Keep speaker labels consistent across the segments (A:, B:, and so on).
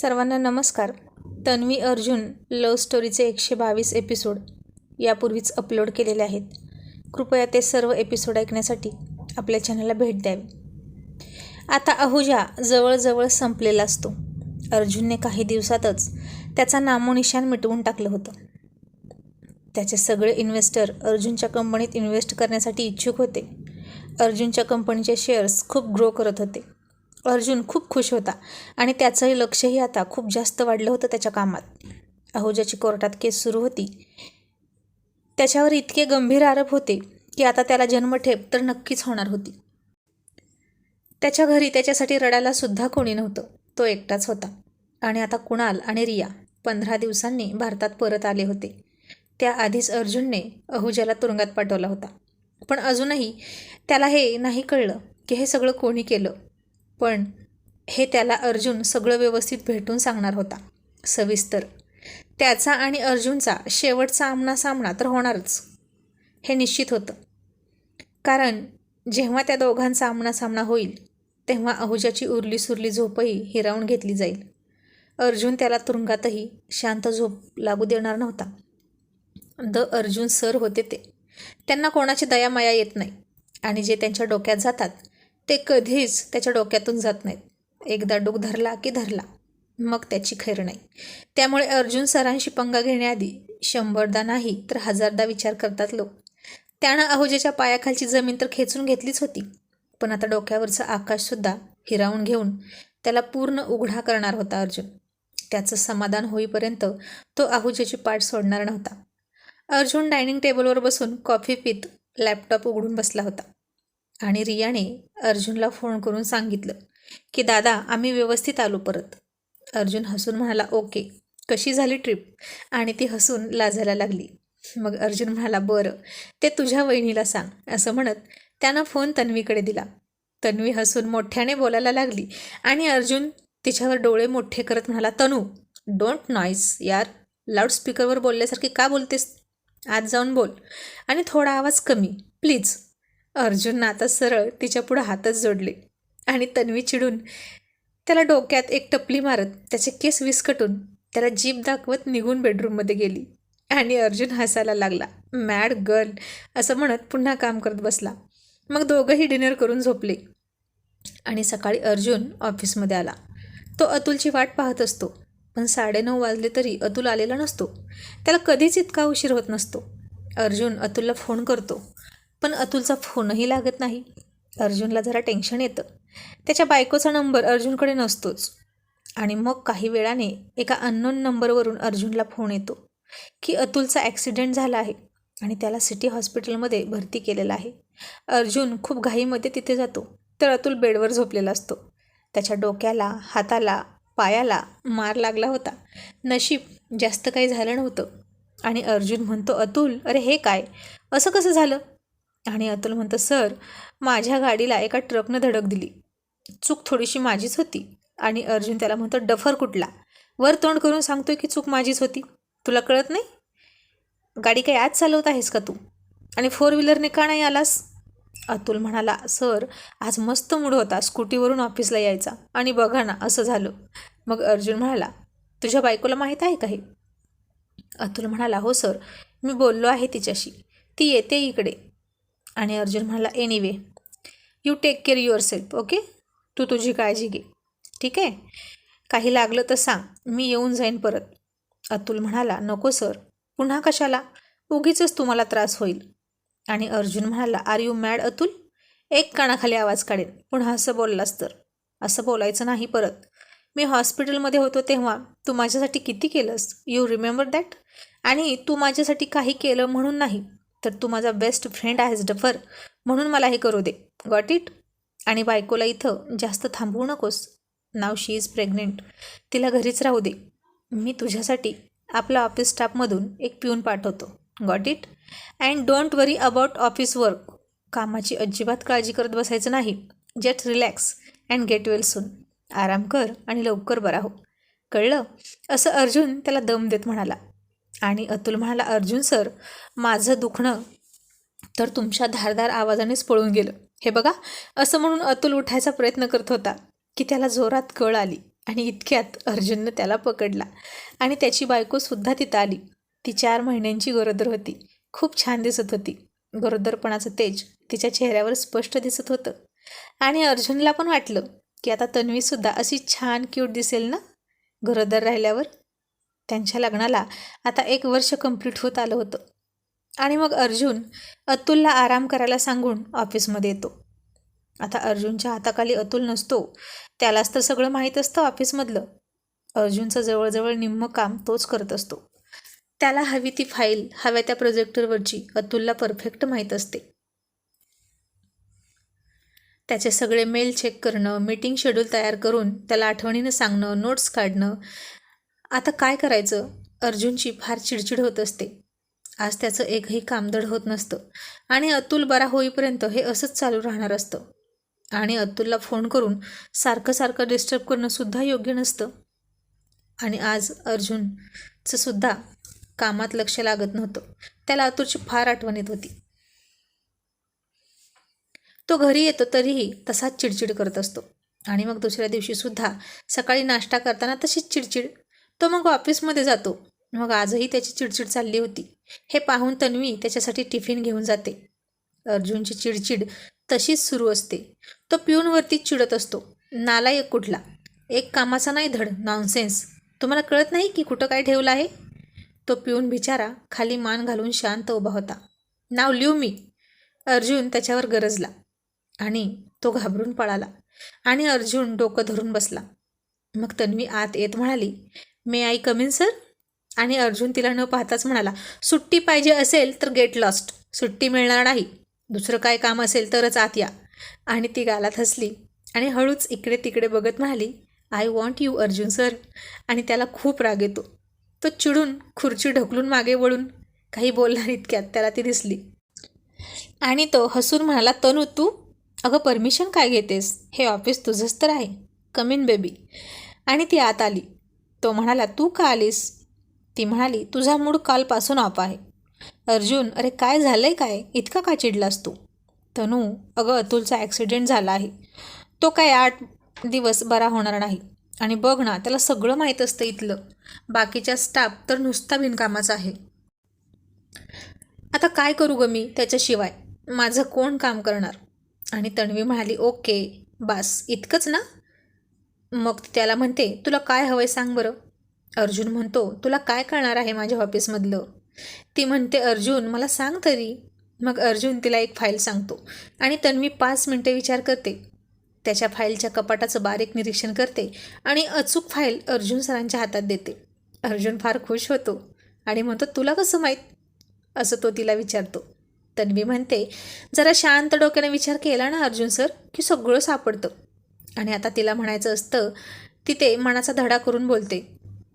A: सर्वांना नमस्कार. तन्वी अर्जुन लव्ह स्टोरीचे एकशे बावीस एपिसोड यापूर्वीच अपलोड केलेले आहेत. कृपया ते सर्व एपिसोड ऐकण्यासाठी आपल्या चॅनलला भेट द्यावी. आता अहुजा जवळजवळ संपलेला असतो. अर्जुनने काही दिवसातच त्याचा नामोनिशान मिटवून टाकलं होतं. त्याचे सगळे इन्व्हेस्टर अर्जुनच्या कंपनीत इन्व्हेस्ट करण्यासाठी इच्छुक होते. अर्जुनच्या कंपनीचे शेअर्स खूप ग्रो करत होते. अर्जुन खूप खुश होता आणि त्याचंही लक्षही आता खूप जास्त वाढलं होतं त्याच्या कामात. अहुजाची कोर्टात केस सुरू होती त्याच्यावर इतके गंभीर आरोप होते की आता त्याला जन्मठेप तर नक्कीच होणार होती. त्याच्या घरी त्याच्यासाठी रडायला सुद्धा कोणी नव्हतं तो एकटाच होता. आणि आता कुणाल आणि रिया पंधरा दिवसांनी भारतात परत आले होते. त्याआधीच अर्जुनने अहुजाला तुरुंगात पाठवला होता. पण अजूनही त्याला हे नाही कळलं की हे सगळं कोणी केलं. पण हे त्याला अर्जुन सगळं व्यवस्थित भेटून सांगणार होता. सविस्तर त्याचा आणि अर्जुनचा शेवटचा आमना सामना तर होणारच हे निश्चित होतं. कारण जेव्हा त्या दोघांचा आमना सामना होईल तेव्हा अहुजाची उरली सुरली झोपही हिरावून घेतली जाईल. अर्जुन त्याला तुरुंगातही शांत झोप लागू देणार नव्हता. द अर्जुन सर होते ते. त्यांना कोणाची दयामाया येत नाही आणि जे त्यांच्या डोक्यात जातात ते कधीच त्याच्या डोक्यातून जात नाहीत. एकदा डोक धरला की धरला मग त्याची खैर नाही. त्यामुळे अर्जुन सरांशी पंगा घेण्याआधी शंभरदा नाही तर हजारदा विचार करतात लोक. त्यानं अहुजेच्या पायाखालची जमीन तर खेचून घेतलीच होती पण आता डोक्यावरचं आकाशसुद्धा हिरावून घेऊन त्याला पूर्ण उघडा करणार होता अर्जुन. त्याचं समाधान होईपर्यंत तो आहुजेची पाठ सोडणार नव्हता. अर्जुन डायनिंग टेबलवर बसून कॉफी पित लॅपटॉप उघडून बसला होता आणि रियाने अर्जुनला फोन करून सांगितलं की दादा आम्ही व्यवस्थित आलो परत. अर्जुन हसून म्हणाला ओके कशी झाली ट्रिप? आणि ती हसून लाजायला लागली. मग अर्जुन म्हणाला बरं ते तुझ्या वहिनीला सांग असं म्हणत त्यानं फोन तन्वीकडे दिला. तन्वी हसून मोठ्याने बोलायला लागली आणि अर्जुन तिच्यावर डोळे मोठे करत म्हणाला तनू डोंट नॉईस यार. लाऊडस्पीकरवर बोलल्यासारखी का बोलतेस? आत जाऊन बोल आणि थोडा आवाज कमी प्लीज. अर्जुननं आता सरळ तिच्या पुढं हातच जोडले आणि तन्वी चिडून त्याला डोक्यात एक टपली मारत त्याचे केस विस्कटून त्याला जीप दाखवत निघून बेडरूममध्ये गेली. आणि अर्जुन हसायला लागला. मॅड गर्ल असं म्हणत पुन्हा काम करत बसला. मग दोघंही डिनर करून झोपले. आणि सकाळी अर्जुन ऑफिसमध्ये आला. तो अतुलची वाट पाहत असतो. पण साडेनऊ वाजले तरी अतुल आलेला नसतो. त्याला कधीच इतका उशीर होत नसतो. अर्जुन अतुलला फोन करतो. पण अतुलचा फोनही लागत नाही. अर्जुनला जरा टेन्शन येतं. त्याच्या बायकोचा नंबर अर्जुनकडे नसतोच. आणि मग काही वेळाने एका अननोन नंबरवरून अर्जुनला फोन येतो की अतुलचा ॲक्सिडेंट झाला आहे आणि त्याला सिटी हॉस्पिटलमध्ये भरती केलेला आहे. अर्जुन खूप घाईमध्ये तिथे जातो तर अतुल बेडवर झोपलेला असतो. त्याच्या डोक्याला हाताला पायाला मार लागला होता. नशीब जास्त काही झालं नव्हतं. आणि अर्जुन म्हणतो अतुल अरे हे काय? असं कसं झालं? आणि अतुल म्हणतं सर माझ्या गाडीला एका ट्रकनं धडक दिली. चूक थोडीशी माझीच होती. आणि अर्जुन त्याला म्हणतो डफर कुठला? वर तोंड करून सांगतोय की चूक माझीच होती. तुला कळत नाही? गाडी काही आज चालवत आहेस का तू? आणि फोर व्हीलरने का नाही आलास? अतुल म्हणाला सर आज मस्त मूड होता स्कूटीवरून ऑफिसला यायचा. आणि बघा ना असं झालं. मग अर्जुन म्हणाला तुझ्या बायकोला माहीत आहे का हे? अतुल म्हणाला हो सर. मी बोललो आहे तिच्याशी. ती येते इकडे. आणि अर्जुन म्हणाला anyway you take care yourself okay तू तुझी काळजी घे. ठीक आहे? काही लागलं तर सांग. मी येऊन जाईन परत. अतुल म्हणाला नको सर. पुन्हा कशाला? उगीच तुम्हाला त्रास होईल. आणि अर्जुन म्हणाला आर यू मॅड अतुल? एक कानाखाली आवाज काढेन. पुन्हा असं बोललास तर. असं बोलायचं नाही परत. मी हॉस्पिटलमध्ये होतो तेव्हा तू माझ्यासाठी किती केलंस? यू रिमेंबर दॅट आणि तू माझ्यासाठी काही केलं म्हणून नाही. तर तू माझा बेस्ट फ्रेंड आहेस डफर. म्हणून मला हे करू दे. गॉट इट आणि बायकोला इथं जास्त थांबवू नकोस. नाव शी इज प्रेग्नेंट तिला घरीच राहू दे. मी तुझ्यासाठी आपला ऑफिस स्टाफमधून एक पिऊन पाठवतो. Got it and don't worry about office work कामाची अजिबात काळजी करत बसायचं नाही. Just relax and get well soon आराम कर आणि लवकर बरा हो. कळलं? असं अर्जुन त्याला दम देत म्हणाला. आणि अतुल म्हणाला अर्जुन सर माझं दुखणं तर तुमच्या धारदार आवाजानेच पळून गेलं. हे बघा असं म्हणून अतुल उठायचा प्रयत्न करत होता की त्याला जोरात कळ आली आणि इतक्यात अर्जुननं त्याला पकडला आणि त्याची बायकोसुद्धा तिथं आली. ती चार महिन्यांची गरोदर होती. खूप छान दिसत होती. गरोदरपणाचं तेज तिच्या चेहऱ्यावर स्पष्ट दिसत होतं. आणि अर्जुनला पण वाटलं की आता तन्वीसुद्धा अशी छान क्यूट दिसेल ना? गरोदर राहिल्यावर त्यांच्या लग्नाला आता एक वर्ष कंप्लीट होत आलं होतं. आणि मग अर्जुन अतुलला आराम करायला सांगून ऑफिसमध्ये येतो. आता अर्जुनच्या हाताखाली अतुल नसतो. त्यालाच तर सगळं माहीत असतं ऑफिसमधलं. अर्जुनचं जवळजवळ निम्म काम तोच करत असतो. त्याला हवी ती फाईल हव्या त्या प्रोजेक्टरवरची अतुलला परफेक्ट माहीत असते. त्याचे सगळे मेल चेक करणं मीटिंग शेड्यूल तयार करून त्याला आठवणीनं सांगणं नोट्स काढणं आता काय करायचं? अर्जुनची फार चिडचिड होत असते. आज त्याचं एकही कामदड होत नसतं. आणि अतुल बरा होईपर्यंत हे असंच चालू राहणार असतं. आणि अतुलला फोन करून सारखं सारखं डिस्टर्ब करणंसुद्धा योग्य नसतं. आणि आज अर्जुनचं सुद्धा कामात लक्ष लागत नव्हतं. त्याला अतुलची फार आठवण येत होती. तो घरी येतो तरीही तसाच चिडचिड करत असतो. आणि मग दुसऱ्या दिवशीसुद्धा सकाळी नाश्ता करताना तशीच चिडचिड तो मग ऑफिसमध्ये जातो. मग आजही त्याची चिडचिड चालली होती. हे पाहून तन्वी त्याच्यासाठी टिफिन घेऊन जाते. अर्जुनची चिडचिड तशीच सुरू असते. तो पिऊनवरती चिडत असतो. नाला एक कुठला? एक कामाचा नाही धड नॉनसेन्स तुम्हाला कळत नाही की कुठं काय ठेवलं आहे? तो पिऊन बिचारा खाली मान घालून शांत उभा होता. नाव लिहू मी. अर्जुन त्याच्यावर गरजला आणि तो घाबरून पळाला आणि अर्जुन डोकं धरून बसला. मग तन्वी आत येत म्हणाली मे आय कमिन सर आणि अर्जुन तिला न पाहताच म्हणाला सुट्टी पाहिजे असेल तर गेट लॉस्ट सुट्टी मिळणार नाही. दुसरं काय काम असेल तरच आत या. आणि ती गालात हसली आणि हळूच इकडे तिकडे बघत म्हणाली I want you Arjun sir आणि त्याला खूप राग येतो. तो चिडून खुर्ची ढकलून मागे वळून काही बोलणार इतक्यात त्याला ती दिसली. आणि तो हसून म्हणाला तनू तू? अगं परमिशन काय घेतेस? हे ऑफिस तुझंच तर आहे. कमिन बेबी आणि ती आत आली. तो म्हणाला तू का आलीस? ती म्हणाली तुझा मूड कालपासून ऑफ आहे. अर्जुन अरे काय झालंय काय? इतका का चिडलास तू? तनू अगं अतुलचा ॲक्सिडेंट झाला आहे. तो काय आठ दिवस बरा होणार नाही. आणि बघ ना त्याला सगळं माहीत असतं इथलं. बाकीच्या स्टाफ तर नुसता बिनकामाचा आहे. आता काय करू ग मी त्याच्याशिवाय? माझं कोण काम करणार? आणि तन्वी म्हणाली ओके बास इतकंच ना? मग त्याला म्हणते तुला काय हवंय सांग बरं. अर्जुन म्हणतो तुला काय कळणार आहे माझ्या ऑफिसमधलं? ती म्हणते अर्जुन मला सांग तरी. मग अर्जुन तिला एक फाईल सांगतो आणि तन्वी पाच मिनटे विचार करते. त्याच्या फाईलच्या कपाटाचं बारीक निरीक्षण करते आणि अचूक फाईल अर्जुन सरांच्या हातात देते. अर्जुन फार खुश होतो आणि म्हणतो तुला कसं माहीत? असं तो तिला विचारतो. तन्वी म्हणते जरा शांत डोक्याने विचार केला ना अर्जुन सर की सगळं सापडतं. आणि आता तिला म्हणायचं असतं तिथे मनाचा धडा करून बोलते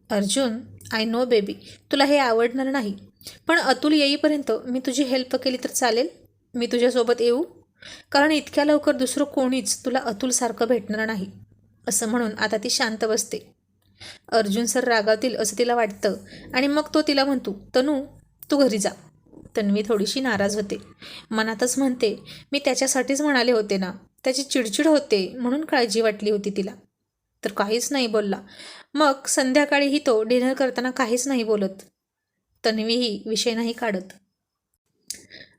A: अर्जुन आय नो बेबी तुला हे आवडणार नाही पण अतुल येईपर्यंत मी तुझी हेल्प केली तर चालेल? मी तुझ्यासोबत येऊ? कारण इतक्या लवकर दुसरं कोणीच तुला अतुलसारखं भेटणार नाही असं म्हणून आता ती शांत बसते. अर्जुन सर रागावतील असं तिला वाटतं आणि मग तो तिला म्हणतो तनू तू घरी जा. तन्वी थोडीशी नाराज होते. मनातच म्हणते मी त्याच्यासाठीच म्हणाले होते ना त्याची चिडचिड होते म्हणून काळजी वाटली होती तिला. तर काहीच नाही बोलला. मग संध्याकाळीही तो डिनर करताना काहीच नाही बोलत. तन्वीही विषय नाही काढत.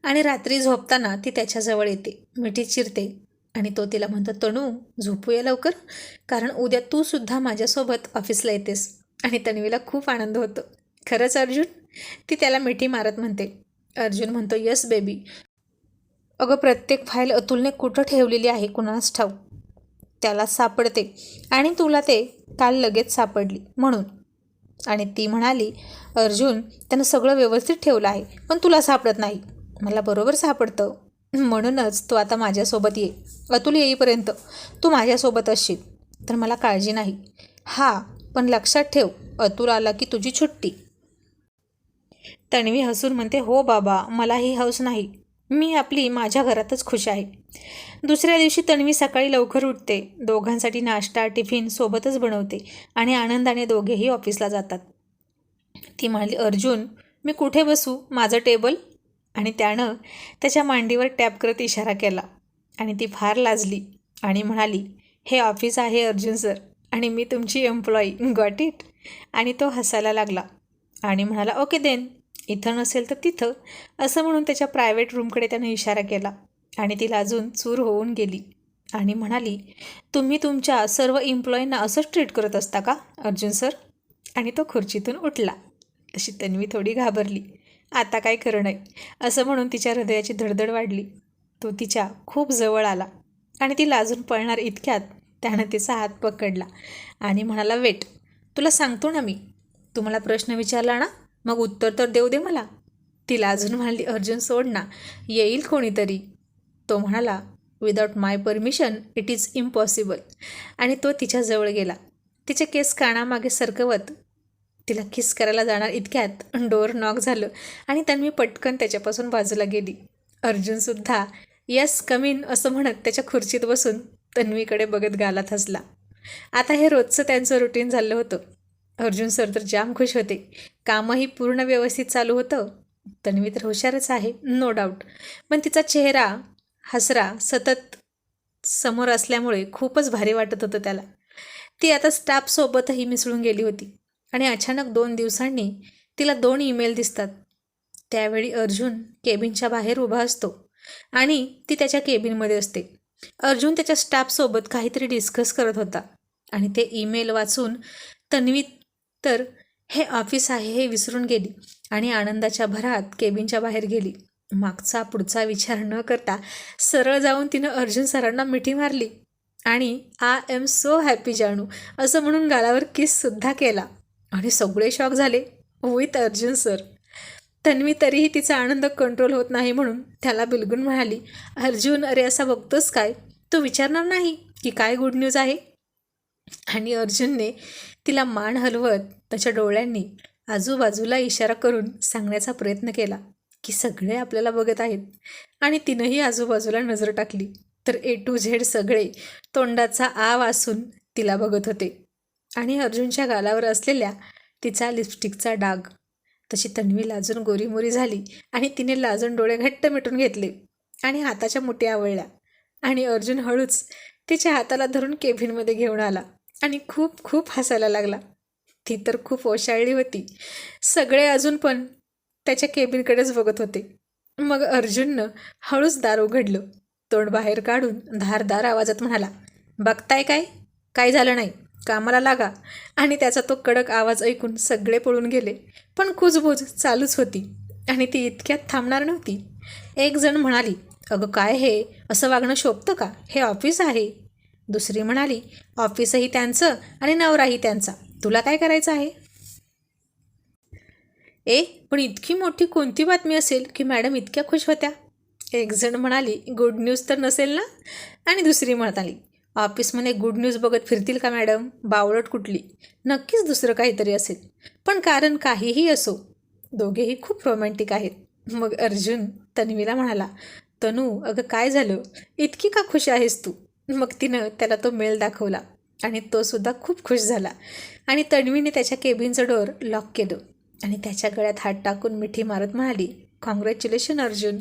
A: आणि रात्री झोपताना ती त्याच्याजवळ येते. मिठी चिरते. आणि तो तिला म्हणतो तणू झोपूया लवकर? कारण उद्या तू सुद्धा माझ्यासोबत ऑफिसला येतेस. आणि तन्वीला खूप आनंद होतो. खरंच अर्जुन? ती त्याला मिठी मारत म्हणते. अर्जुन म्हणतो यस बेबी अगं प्रत्येक फाईल अतुलने कुठं ठेवलेली आहे कुणास ठाऊ त्याला सापडते आणि तुला ते काल लगेच सापडली म्हणून. आणि ती म्हणाली अर्जुन त्यानं सगळं व्यवस्थित ठेवलं आहे पण तुला सापडत नाही. मला बरोबर सापडतं. म्हणूनच तू आता माझ्यासोबत ये. अतुल येईपर्यंत तू माझ्यासोबत असशील. तर मला काळजी नाही. हा पण लक्षात ठेव अतुल आला की तुझी सुट्टी तन्वी हसून म्हणते हो बाबा मला ही हौस नाही. मी आपली माझ्या घरातच खुश आहे. दुसऱ्या दिवशी तन्वी सकाळी लवकर उठते. दोघांसाठी नाश्ता टिफिन सोबतच बनवते आणि आनंदाने दोघेही ऑफिसला जातात. ती म्हणाली अर्जुन मी कुठे बसू? माझं टेबल? आणि त्यानं त्याच्या मांडीवर टॅप करत इशारा केला. आणि ती फार लाजली आणि म्हणाली हे ऑफिस आहे अर्जुन सर आणि मी तुमची एम्प्लॉई. Got it? आणि तो हसायला लागला आणि म्हणाला ओके देन. इथं नसेल तर तिथं असं म्हणून त्याच्या प्रायव्हेट रूमकडे त्यानं इशारा केला. आणि ती लाजून चूर होऊन गेली. आणि म्हणाली तुम्ही तुमच्या सर्व एम्प्लॉईंना असंच ट्रीट करत असता का अर्जुन सर आणि तो खुर्चीतून उठला. अशी तन्वी थोडी घाबरली. आता काय खरं नाही असं म्हणून तिच्या हृदयाची धडधड वाढली. तो तिच्या खूप जवळ आला. आणि ती लाजून पळणार इतक्यात त्यानं तिचा हात पकडला. आणि म्हणाला वेट तुला सांगतो ना मी. तुम्हाला प्रश्न विचारला ना मग उत्तर तर देऊ दे मला. तिला अजून म्हणाली अर्जुन सोड ना. येईल कोणीतरी. तो म्हणाला without my permission it is impossible आणि तो तिच्याजवळ गेला. तिचे केस कानामागे सरकवत तिला किस करायला जाणार इतक्यात डोअर नॉक झालं आणि तन्वी पटकन त्याच्यापासून बाजूला गेली. अर्जुनसुद्धा यस कमीन असं म्हणत त्याच्या खुर्चीत बसून तन्वीकडे बघत गालात हसला. आता हे रोजचं त्यांचं रुटीन झालं होतं. अर्जुन सर तर जाम खुश होते. कामही पूर्ण व्यवस्थित चालू होतं. तन्वी तर हुशारच आहे नो डाऊट पण तिचा चेहरा हसरा सतत समोर असल्यामुळे खूपच भारी वाटत होतं त्याला. ती आता स्टाफसोबतही मिसळून गेली होती आणि अचानक दोन दिवसांनी तिला दोन ईमेल दिसतात. त्यावेळी अर्जुन केबिनच्या बाहेर उभा असतो आणि ती त्याच्या केबिनमध्ये असते. अर्जुन त्याच्या स्टाफसोबत काहीतरी डिस्कस करत होता आणि ते ईमेल वाचून तन्वी तर हे ऑफिस आहे हे विसरून गेली आणि आनंदाच्या भरात केबिनच्या बाहेर गेली. मागचा पुढचा विचार न करता सरळ जाऊन तिनं अर्जुन सरांना मिठी मारली आणि आय एम सो हॅपी जानू असं म्हणून गालावर किससुद्धा केला. आणि सगळे शॉक झाले. विथ अर्जुन सर तन्वी तरीही तिचा आनंद कंट्रोल होत नाही म्हणून त्याला बिलगून म्हणाली अर्जुन अरे असा बघतोस काय? तो विचारणार नाही की काय गुड न्यूज आहे? आणि अर्जुनने तिला मान हलवत त्याच्या डोळ्यांनी आजूबाजूला इशारा करून सांगण्याचा प्रयत्न केला की सगळे आपल्याला बघत आहेत. आणि तिनंही आजूबाजूला नजर टाकली. तर ए टू झेड सगळे तोंडाचा आ वासून तिला बघत होते. आणि अर्जुनच्या गालावर असलेल्या तिचा लिपस्टिकचा डाग. तशी तन्वी लाजून गोरीमोरी झाली आणि तिने लाजून डोळे घट्ट मिटून घेतले आणि हाताच्या मुठी आवळल्या. आणि अर्जुन हळूच तिच्या हाताला धरून केबिनमध्ये घेऊन आला आणि खूप खूप हसायला लागला. ती तर खूप ओशाळली होती. सगळे अजून पण त्याच्या केबिनकडेच बघत होते. मग अर्जुननं हळूच दार उघडलं. तोंड बाहेर काढून धारदार आवाजात म्हणाला बघताय काय? काय झालं नाही? कामाला लागा. आणि त्याचा तो कडक आवाज ऐकून सगळे पळून गेले. पण कुजबूज चालूच होती आणि ती इतक्यात थांबणार नव्हती. एक जण म्हणाली अगं काय हे? असं वागणं शोभतं का? हे ऑफिस आहे. दुसरी म्हणाली ऑफिसही त्यांचं आणि नवराही त्यांचा. तुला काय करायचं आहे? ए पण इतकी मोठी कोणती बातमी असेल की मॅडम इतक्या खुश होत्या? एक जण म्हणाली गुड न्यूज तर नसेल ना? आणि दुसरी म्हणाली ऑफिसमध्ये गुड न्यूज बघत फिरतील का मॅडम? बावळट कुठली? नक्कीच दुसरं काहीतरी असेल. पण कारण काहीही असो. दोघेही खूप रोमॅन्टिक आहेत. मग अर्जुन तन्वीला म्हणाला तनू अगं काय झालं? इतकी का खुश आहेस तू? मग तिनं त्याला तो मेल दाखवला आणि तो सुद्धा खूप खुश झाला. आणि तन्वीने त्याच्या केबिनचं डोअर लॉक केलं आणि त्याच्या गळ्यात हात टाकून मिठी मारत म्हणाली congratulation Arjun.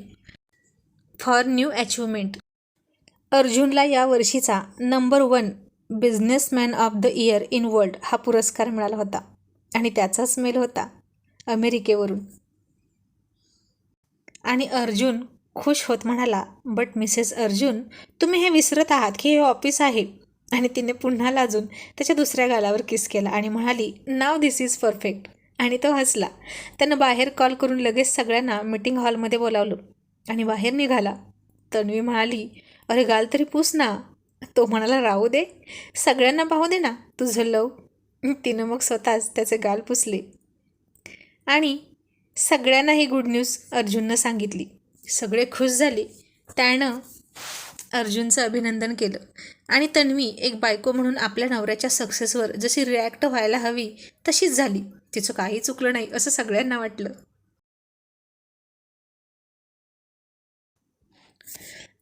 A: For new achievement अर्जुनला या वर्षीचा number one businessman of the year in world हा पुरस्कार मिळाला होता आणि त्याचाच मेल होता अमेरिकेवरून. आणि अर्जुन खुश होत म्हणाला बट मिसेस अर्जुन तुम्ही हे विसरत आहात की हे ऑफिस आहे. आणि तिने पुन्हा लाजून त्याच्या दुसऱ्या गालावर किस केला आणि म्हणाली नाव दिस इज परफेक्ट आणि तो हसला. त्यानं बाहेर कॉल करून लगेच सगळ्यांना मीटिंग हॉलमध्ये बोलावलं आणि बाहेर निघाला. तन्वी म्हणाली अरे गाल तरी पूस ना. तो म्हणाला राहू दे. सगळ्यांना पाहू दे ना तुझं लव. तिनं मग स्वतःच त्याचे गाल पुसले. आणि सगळ्यांना ही गुड न्यूज अर्जुननं सांगितली. सगळे खुश झाले. त्यानं अर्जुनचं अभिनंदन केलं. आणि तन्वी एक बायको म्हणून आपल्या नवऱ्याच्या सक्सेसवर जशी रिॲक्ट व्हायला हवी तशीच झाली. तिचं काही चुकलं नाही असं सगळ्यांना वाटलं.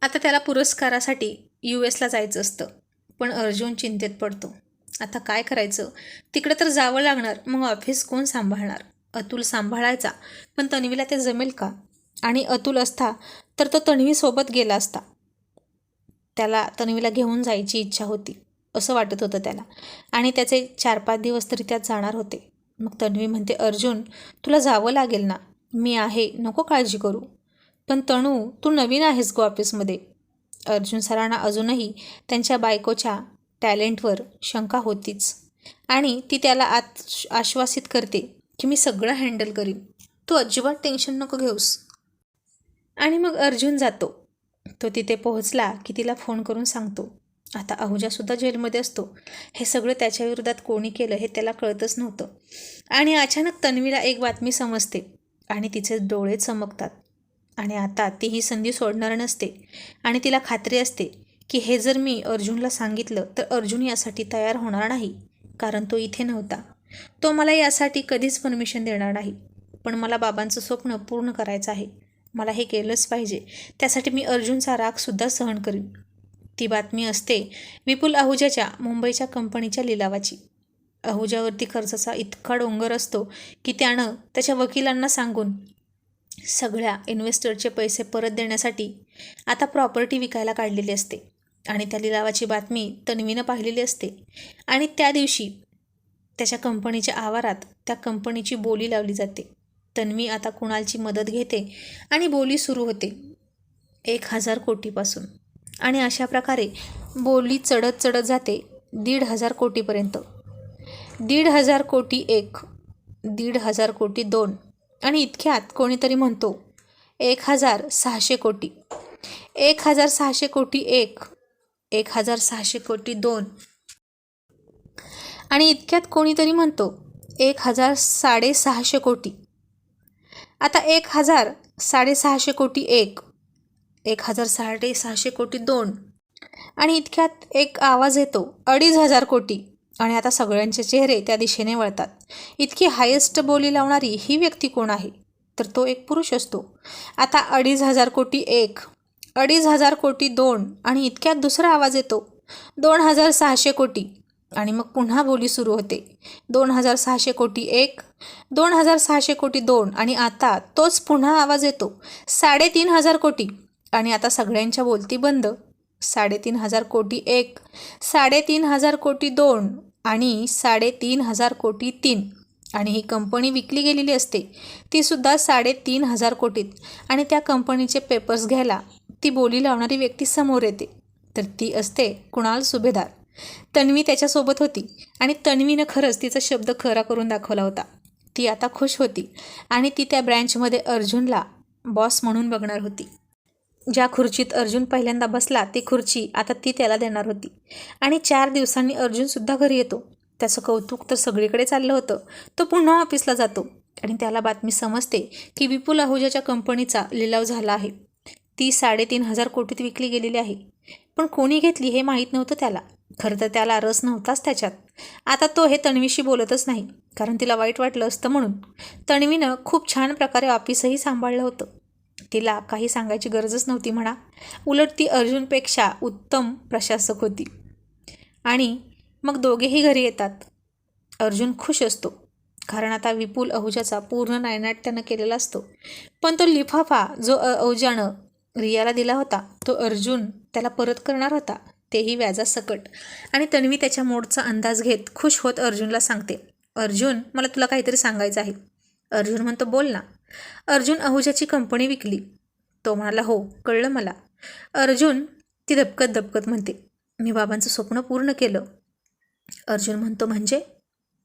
A: आता त्याला पुरस्कारासाठी यू एसला जायचं असतं पण अर्जुन चिंतेत पडतो. आता काय करायचं? तिकडे तर जावं लागणार मग ऑफिस कोण सांभाळणार? अतुल सांभाळायचा पण तन्वीला ते जमेल का? आणि अतुल असता तर तो तन्वीसोबत गेला असता. त्याला तन्वीला घेऊन जायची इच्छा होती असं वाटत होतं त्याला. आणि त्याचे चार पाच दिवस तरी त्यात जाणार होते. मग तन्वी म्हणते अर्जुन तुला जावं लागेल ना? मी आहे नको काळजी करू. पण तणू तू नवीन आहेस गो ऑफिसमध्ये. अर्जुन सरांना अजूनही त्यांच्या बायकोच्या टॅलेंटवर शंका होतीच. आणि ती त्याला आत आश्वासित करते की मी सगळं हँडल करीन. तू अजिबात टेन्शन नको घेऊस. आणि मग अर्जुन जातो. तो तिथे पोहोचला की तिला फोन करून सांगतो. आता आहुजासुद्धा जेलमध्ये असतो. हे सगळं त्याच्या विरोधात कोणी केलं हे त्याला कळतच नव्हतं. आणि अचानक तन्वीला एक बातमी समजते आणि तिचे डोळे चमकतात. आणि आता ती ही संधी सोडणार नसते. आणि तिला खात्री असते की हे जर मी अर्जुनला सांगितलं तर अर्जुन यासाठी तयार होणार नाही कारण तो इथे नव्हता. तो मला यासाठी कधीच परमिशन देणार नाही. पण मला बाबांचं स्वप्न पूर्ण करायचं आहे. मला हे केलंच पाहिजे. त्यासाठी मी अर्जुनचा रागसुद्धा सहन करीन. ती बातमी असते विपुल आहुजाच्या मुंबईच्या कंपनीच्या लिलावाची. आहुजावरती खर्चाचा इतका डोंगर असतो की त्यानं त्याच्या वकिलांना सांगून सगळ्या इन्व्हेस्टरचे पैसे परत देण्यासाठी आता प्रॉपर्टी विकायला काढलेली असते आणि त्या लिलावाची बातमी तन्वीनं पाहिलेली असते. आणि त्या दिवशी त्याच्या कंपनीच्या आवारात त्या कंपनीची बोली लावली जाते. तन्वी आता कुणालची मदत घेते आणि बोली सुरू होते. एक हजार कोटीपासून. आणि अशा प्रकारे बोली चढत चढत जाते दीड हजार कोटीपर्यंत. दीड हजार कोटी एक दीड हजार कोटी दोन. आणि इतक्यात कोणीतरी म्हणतो एक हजार सहाशे कोटी. एक हजार सहाशे कोटी एक एक हजार सहाशे कोटी दोन. आणि इतक्यात कोणीतरी म्हणतो एक हजार साडेसहाशे कोटी. आता एक हजार साडेसहाशे कोटी एक एक हजार साडेसहाशे कोटी दोन. आणि इतक्यात एक आवाज येतो अडीच हजार कोटी. आणि आता सगळ्यांचे चेहरे त्या दिशेने वळतात. इतकी हायेस्ट बोली लावणारी ही व्यक्ती कोण आहे? तर तो एक पुरुष असतो. आता अडीच हजार कोटी एक अडीच हजार कोटी दोन आणि इतक्यात दुसरा आवाज येतो दोन हजार सहाशे कोटी. आणि मग पुन्हा बोली सुरू होते. दोन हजार सहाशे कोटी एक दोन हजार सहाशे कोटी दोन आणि आता तोच पुन्हा आवाज येतो. साडेतीन हजार कोटी आणि आता सगळ्यांच्या बोलती बंद. साडेतीन हजार कोटी एक साडेतीन हजार कोटी दोन आणि साडेतीन हजार कोटी तीन. आणि ही कंपनी विकली गेलेली असते. तीसुद्धा साडेतीन हजार कोटीत. आणि त्या कंपनीचे पेपर्स घ्यायला ती बोली लावणारी व्यक्ती समोर येते. तर ती असते कुणाल सुभेदार. तन्वी त्याच्यासोबत होती आणि तन्वीनं खरंच तिचा शब्द खरा करून दाखवला होता. ती आता खुश होती आणि ती त्या ब्रँचमध्ये अर्जुनला बॉस म्हणून बघणार होती. ज्या खुर्चीत अर्जुन पहिल्यांदा बसला ती खुर्ची आता ती त्याला देणार होती. आणि चार दिवसांनी अर्जुनसुद्धा घरी येतो. त्याचं कौतुक तर सगळीकडे चाललं होतं. तो पुन्हा ऑफिसला जातो आणि त्याला बातमी समजते की विपुल आहुजाच्या कंपनीचा लिलाव झाला आहे. ती साडेतीन हजार कोटीत विकली गेलेली आहे. पण कोणी घेतली हे माहीत नव्हतं त्याला. खरं तर त्याला रस नव्हताच त्याच्यात. आता तो हे तन्वीशी बोलतच नाही कारण तिला वाईट वाटलं असतं म्हणून. तन्वीनं खूप छान प्रकारे ऑफिसही सांभाळलं होतं. तिला काही सांगायची गरजच नव्हती म्हणा. उलट ती अर्जुनपेक्षा उत्तम प्रशासक होती. आणि मग दोघेही घरी येतात. अर्जुन खुश असतो. कारण आता विपुल अहुजाचा पूर्ण नायनाट त्यानं केलेला असतो. पण तो लिफाफा जो अहुजानं रियाला दिला होता तो अर्जुन त्याला परत करणार होता तेही व्याजासकट. आणि तन्वी त्याच्या मोडचा अंदाज घेत खुश होत अर्जुनला सांगते अर्जुन मला तुला काहीतरी सांगायचं आहे. अर्जुन म्हणतो बोल ना. अर्जुन अहुजाची कंपनी विकली. तो म्हणाला हो कळलं मला. अर्जुन ती दबकत दबकत म्हणते मी बाबांचं स्वप्न पूर्ण केलं. अर्जुन म्हणतो म्हणजे?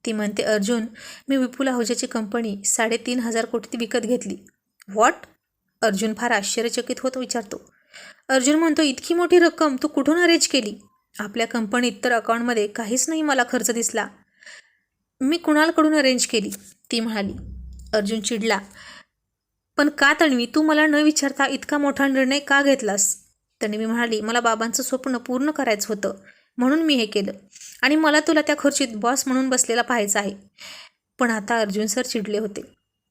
A: ती म्हणते अर्जुन मी विपुल आहुजाची कंपनी साडेतीन हजार कोटी विकत घेतली. व्हॉट अर्जुन फार आश्चर्यचकित होत विचारतो अर्जुन म्हणतो इतकी मोठी रक्कम तू कुठून अरेंज केली? आपल्या कंपनीत तर अकाउंटमध्ये काहीच नाही मला खर्च दिसला. मी कुणालकडून अरेंज केली? ती म्हणाली. अर्जुन चिडला. पण का तणवी तू मला न विचारता इतका मोठा निर्णय का घेतलास? तणवी म्हणाली मला बाबांचं स्वप्न पूर्ण करायचं होतं म्हणून मी हे केलं. आणि मला तुला त्या खुर्चीत बॉस म्हणून बसलेला पाहायचा आहे. पण आता अर्जुन सर चिडले होते.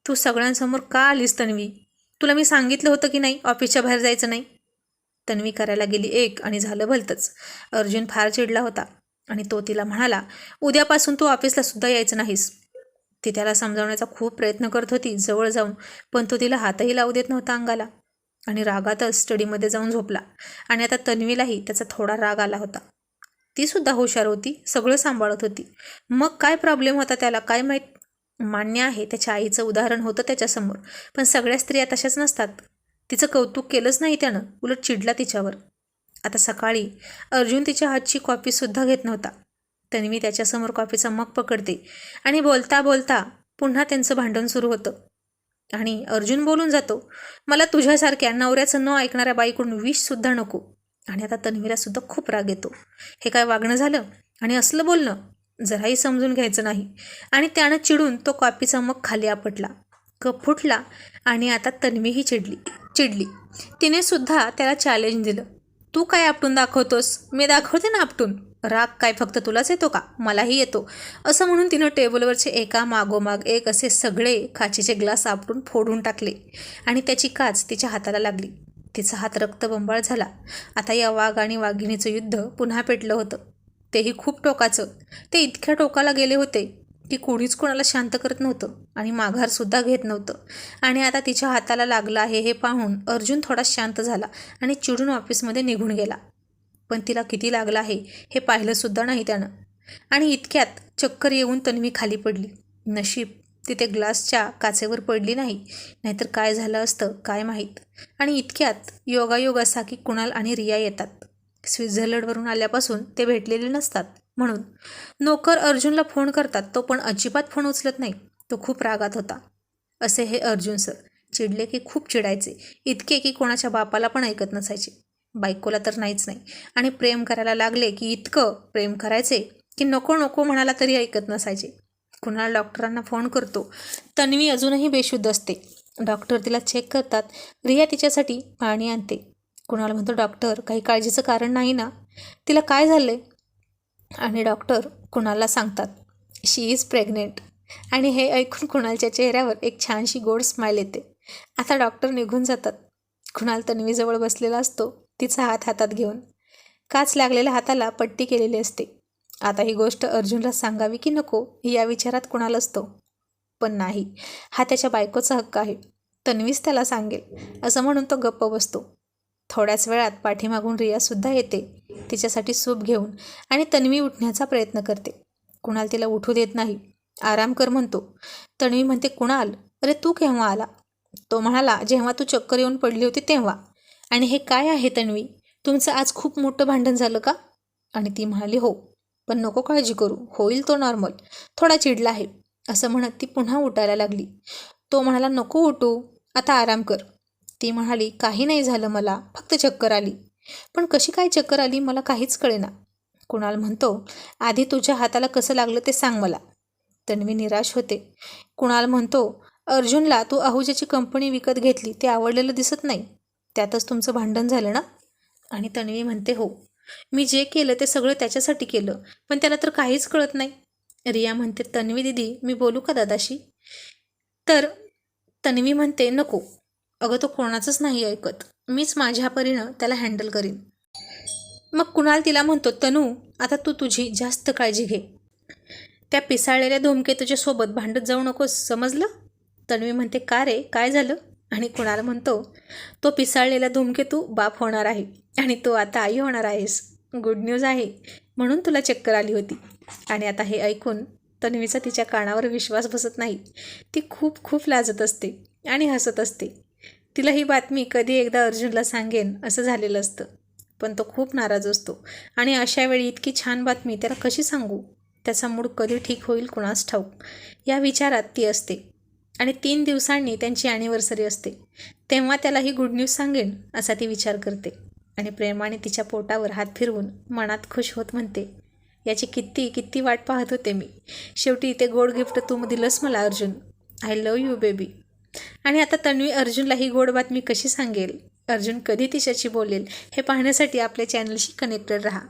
A: तू सगळ्यांसमोर का आलीस तन्वी? तुला मी सांगितलं होतं की नाही? ऑफिसच्या बाहेर जायचं नाही? तन्वी करायला गेली एक आणि झालं भलतंच. अर्जुन फार चिडला होता आणि तो तिला म्हणाला उद्यापासून तू ऑफिसला सुद्धा यायचं नाहीस ती त्याला समजावण्याचा खूप प्रयत्न करत होती जवळ जाऊन पण तो तिला हातही लावू देत नव्हता अंगाला आणि रागातच स्टडीमध्ये जाऊन झोपला आणि आता तन्वीलाही त्याचा थोडा राग आला होता. ती सुद्धा हुशार होती सगळं सांभाळत होती. मग काय प्रॉब्लेम होता त्याला काय माहीत? मान्य आहे त्याच्या आईचं उदाहरण होतं त्याच्यासमोर पण सगळ्या स्त्रिया तशाच नसतात. तिचं कौतुक केलंच नाही त्यानं. उलट चिडला तिच्यावर. आता सकाळी अर्जुन तिच्या हातची कॉफीसुद्धा घेत नव्हता. तन्वी त्याच्यासमोर कॉफीचा मग पकडते आणि बोलता बोलता पुन्हा त्यांचं भांडण सुरू होतं. आणि अर्जुन बोलून जातो मला तुझ्यासारख्या नवऱ्याचं न ऐकणाऱ्या बाईकडून विषसुद्धा नको. आणि आता तन्वीलासुद्धा खूप राग येतो. हे काय वागणं झालं? आणि असलं बोलणं? जराही समजून घ्यायचं नाही. आणि त्यानं चिडून तो कॉपीचा मग खाली आपटला. कप फुटला आणि आता तन्वीही चिडली. चिडली. तिने सुद्धा त्याला चॅलेंज दिलं. तू काय आपटून दाखवतोस? मी दाखवते ना आपटून. राग काय फक्त तुलाच येतो का? मलाही येतो. असं म्हणून तिनं टेबलवरचे एका मागोमाग एक असे सगळे काचेचे ग्लास आपटून फोडून टाकले आणि त्याची काच तिच्या हाताला लागली. तिचा हात रक्तबंबाळ झाला. आता या वाघ आणि वाघिणीचं युद्ध पुन्हा पेटलं होतं. तेही खूप टोकाचं. ते इतक्या टोकाला गेले होते. की कोणीच कोणाला शांत करत नव्हतं आणि माघारसुद्धा घेत नव्हतं. आणि आता तिच्या हाताला लागलं आहे हे पाहून अर्जुन थोडा शांत झाला आणि चिडून ऑफिसमध्ये निघून गेला. पण तिला किती लागलं आहे हे पाहिलंसुद्धा नाही त्यानं. आणि इतक्यात चक्कर येऊन तन्वी खाली पडली. नशीब तिथे ग्लासच्या काचेवर पडली नाही. नाहीतर काय झालं असतं काय माहीत. आणि इतक्यात योगायोग असा की कुणाल आणि रिया येतात. स्वित्झर्लंडवरून आल्यापासून ते भेटलेले नसतात. म्हणून. नोकर अर्जुनला फोन करतात तो पण अजिबात फोन उचलत नाही. तो खूप रागात होता. असे हे अर्जुन सर चिडले की खूप चिडायचे. इतके की कोणाच्या बापाला पण ऐकत नसायचे. बायकोला तर नाहीच नाही. आणि प्रेम करायला लागले की इतकं प्रेम करायचे की नको नको म्हणाला तरी ऐकत नसायचे. कुणाला डॉक्टरांना फोन करतो? तन्वी अजूनही बेशुद्ध असते. डॉक्टर तिला चेक करतात. रिया तिच्यासाठी पाणी आणते. कुणाला म्हणतो डॉक्टर काही काळजीचं कारण नाही ना? तिला काय झालं आणि डॉक्टर कुणाला सांगतात? शी इज प्रेग्नेंट आणि हे ऐकून कुणालच्या चेहऱ्यावर एक छानशी गोड स्माईल येते. आता डॉक्टर निघून जातात. कुणाल तन्वीजवळ बसलेला असतो तिचा हात हातात घेऊन. काच लागलेल्या हाताला पट्टी केलेली असते. आता ही गोष्ट अर्जुनला सांगावी की नको या विचारात कुणाल असतो? पण नाही. हा त्याच्या बायकोचा हक्क आहे. तन्वीच त्याला सांगेल. असं म्हणून तो गप्प बसतो. थोड्याच वेळात पाठीमागून रियासुद्धा येते. तिच्यासाठी सूप घेऊन आणि तन्वी उठण्याचा प्रयत्न करते. कुणाल तिला उठू देत नाही. आराम कर म्हणतो. तन्वी म्हणते कुणाल अरे तू केव्हा आला? तो म्हणाला जेव्हा तू चक्कर येऊन पडली होती तेव्हा. आणि हे काय आहे तन्वी? तुमचं आज खूप मोठं भांडण झालं का? आणि ती म्हणाली हो पण नको काळजी करू. होईल तो नॉर्मल. थोडा चिडला आहे. असं म्हणत ती पुन्हा उठायला लागली. तो म्हणाला नको उठू. आता आराम कर. ती म्हणाली काही नाही झालं मला. फक्त चक्कर आली. पण कशी काय चक्कर आली? मला काहीच कळेना. कुणाल म्हणतो आधी तुझ्या हाताला कसं लागलं ते सांग मला. तन्वी निराश होते. कुणाल म्हणतो अर्जुनला तू आहुजाची कंपनी विकत घेतली ते आवडलेलं दिसत नाही. त्यातच तुमचं भांडण झालं ना? आणि तन्वी म्हणते हो. मी जे केलं ते सगळं त्याच्यासाठी केलं पण त्याला तर काहीच कळत नाही. रिया म्हणते तन्वी दिदी मी बोलू का दादाशी? तर तन्वी म्हणते नको. अगं तो कोणाचंच नाही ऐकत. मीच माझ्या परीनं त्याला हँडल करीन. मग कुणाल तिला म्हणतो तनू आता तू तुझी जास्त काळजी घे. त्या पिसाळलेल्या धूमकेतूच्या तुझ्यासोबत भांडत जाऊ नकोस समजलं? तन्वी म्हणते का रे? काय झालं? आणि कुणाल म्हणतो तो पिसाळलेला धूमकेतू बाप होणार आहे आणि तो आता आई होणार आहेस. गुड न्यूज आहे. म्हणून तुला चक्कर आली होती. आणि आता हे ऐकून तन्वीचा तिच्या कानावर विश्वास बसत नाही. ती खूप खूप लाजत असते आणि हसत असते. तिला ही बातमी कधी एकदा अर्जुनला सांगेन असं झालेलं असतं. पण तो खूप नाराज असतो. आणि अशा वेळी इतकी छान बातमी त्याला कशी सांगू? त्याचा मूड कधी ठीक होईल कुणास ठाऊक? या विचारात ती असते. आणि तीन दिवसांनी त्यांची ॲनिव्हर्सरी असते. तेव्हा त्याला ही गुड न्यूज सांगेन असा ती विचार करते. आणि प्रेमाने तिच्या पोटावर हात फिरवून मनात खुश होत म्हणते. याची किती किती वाट पाहत होते मी. शेवटी ते गोड गिफ्ट तू दिलंस मला Arjun. I love you baby आणि आता तन्वी अर्जुनला ही गोड बातमी कशी सांगेल? अर्जुन कधी तिच्याशी बोलेल? हे पाहण्यासाठी आपल्या चॅनलशी कनेक्टेड राहा.